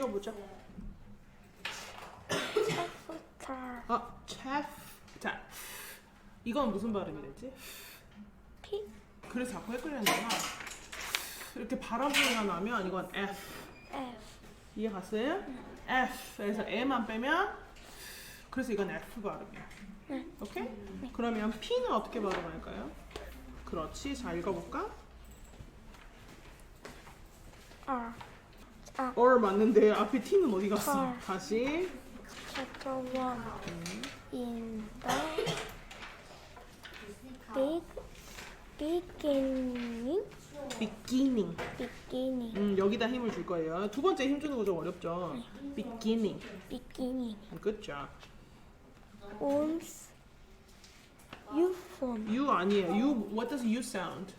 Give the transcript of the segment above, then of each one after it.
읽어보죠. 자, 아, chef. 자, 이건 무슨 발음이 되지? 피, 그래서 자꾸 헷갈리는구나. 이렇게 바람 소리가 나면 이건 F. F, 이해 갔어요? F에서 M만 빼면 그래서 이건 F 발음이야. 네. 오케이? 그러면 P는 어떻게 발음할까요? 그렇지. 자, 읽어볼까? R. 아, or 맞는데 앞에 T는 어디 갔어? 헐. 다시. chapter one. In the big beginning, beginning. beginning, 음, 여기다 힘을 줄 거예요. 두 번째 힘 주는 거 좀 어렵죠? beginning. beginning. Good job. owns. You 아니에요. You what does you sound?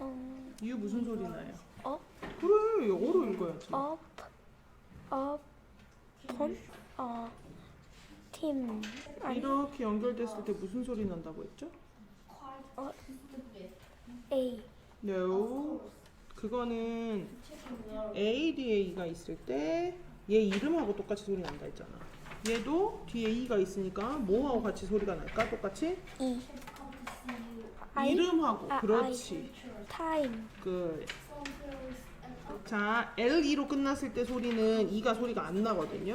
음, You 무슨 소리 나요? up, 그래, 영어로 읽어야지. up, up, 폰, 어, 팀. 아니, 이렇게 연결됐을 때 무슨 소리 난다고 했죠? 어, A. No. 그거는 A 뒤에 E가 있을 때 얘 이름하고 똑같이 소리 난다 했잖아. 얘도 뒤에 E가 있으니까 뭐하고 같이 소리가 날까? 똑같이? E. I. 이름하고 아, 그렇지. time. 그 자, LE로 끝났을 때 소리는 E가 소리가 안 나거든요.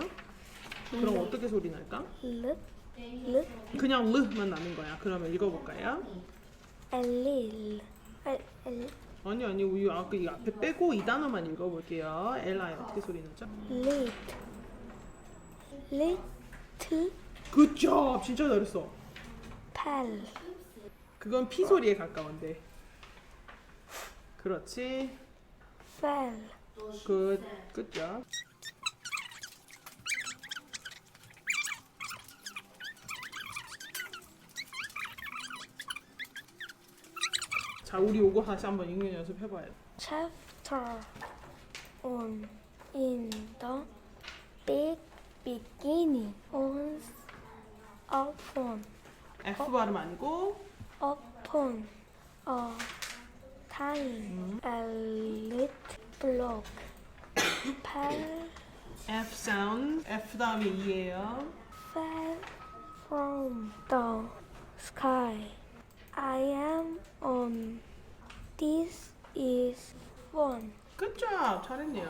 그럼 어떻게 소리 날까? 르, 르, 그냥 르만 나는 거야. 그러면 읽어볼까요? 엘릴. 엘, 엘, 아니 아니 우리 아까 이 앞에 빼고 이 단어만 읽어볼게요. LI 어떻게 소리 나죠? lit. 리트, 굿잡 진짜 잘했어. 펠. 그건 P 소리에 가까운데. 그렇지. 펠. 굿 굿잡. 자 우리 요거 다시 한번 읽는 연습 해봐야 돼. chapter on in the big beginning on upon F 발음 아니고 upon a time a lit block fell F sound F 다음에 E예요. fell from the sky I am on this is one 굿잡 잘했네요.